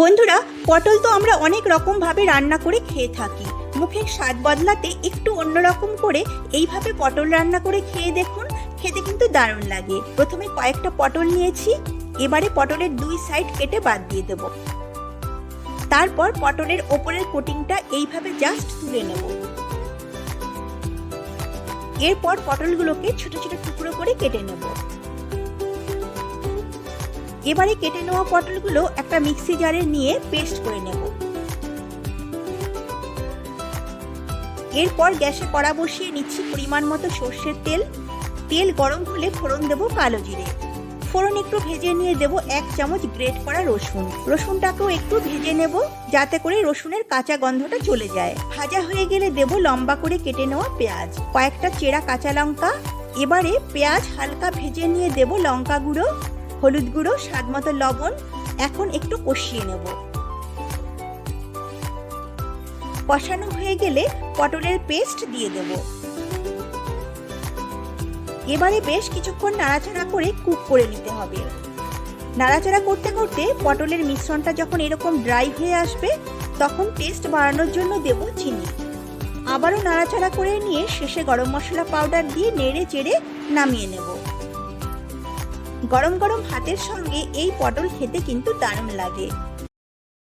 বন্ধুরা, পটল তো আমরা অনেক রকমভাবে রান্না করে খেয়ে থাকি। মুখের স্বাদ বদলাতে একটু অন্যরকম করে এইভাবে পটল রান্না করে খেয়ে দেখুন, খেতে কিন্তু দারুণ লাগে। প্রথমে কয়েকটা পটল নিয়েছি, এবারে পটলের দুই সাইড কেটে বাদ দিয়ে দেব। তারপর পটলের ওপরের কোটিংটা এইভাবে জাস্ট তুলে নেব। এরপর পটলগুলোকে ছোট ছোট টুকরো করে কেটে নেব। এবারে কেটে নেওয়া পটলগুলো একটা মিক্সি জারে নিয়ে পেস্ট করে নেব। এরপর গ্যাসে কড়া বসিয়ে নিচ্ছি পরিমাণ মতো সর্ষের তেল। তেল গরম হলে ফোড়ন দেব কালো জিরে। ফোড়ন একটু ভেজে নিয়ে দেব এক চামচ গ্রেট করা রসুন। রসুনটাকেও একটু ভেজে নেব যাতে করে রসুনের কাঁচা গন্ধটা চলে যায়। ভাজা হয়ে গেলে দেব লম্বা করে কেটে নেওয়া পেঁয়াজ। কয়েকটা চেরা কাঁচা লঙ্কা। এবারে পেঁয়াজ হালকা ভেজে নিয়ে দেব লঙ্কা গুঁড়ো। হলুদ গুঁড়ো, স্বাদ মতো লবণ, এখন একটু কষিয়ে নেব। কষানো হয়ে গেলে পটলের পেস্ট দিয়ে দেব। এবারে বেশ কিছুক্ষণ নাড়াচাড়া করে কুক করে নিতে হবে। নাড়াচাড়া করতে করতে পটলের মিশ্রণটা যখন এরকম ড্রাই হয়ে আসবে, তখন টেস্ট বাড়ানোর জন্য দেব চিনি। আবারও নাড়াচাড়া করে নিয়ে শেষে গরম মশলা পাউডার দিয়ে নেড়ে চেড়ে নামিয়ে নেব। গরম গরম ভাতের সঙ্গে এই পটল খেতে কিন্তু দারুণ লাগে।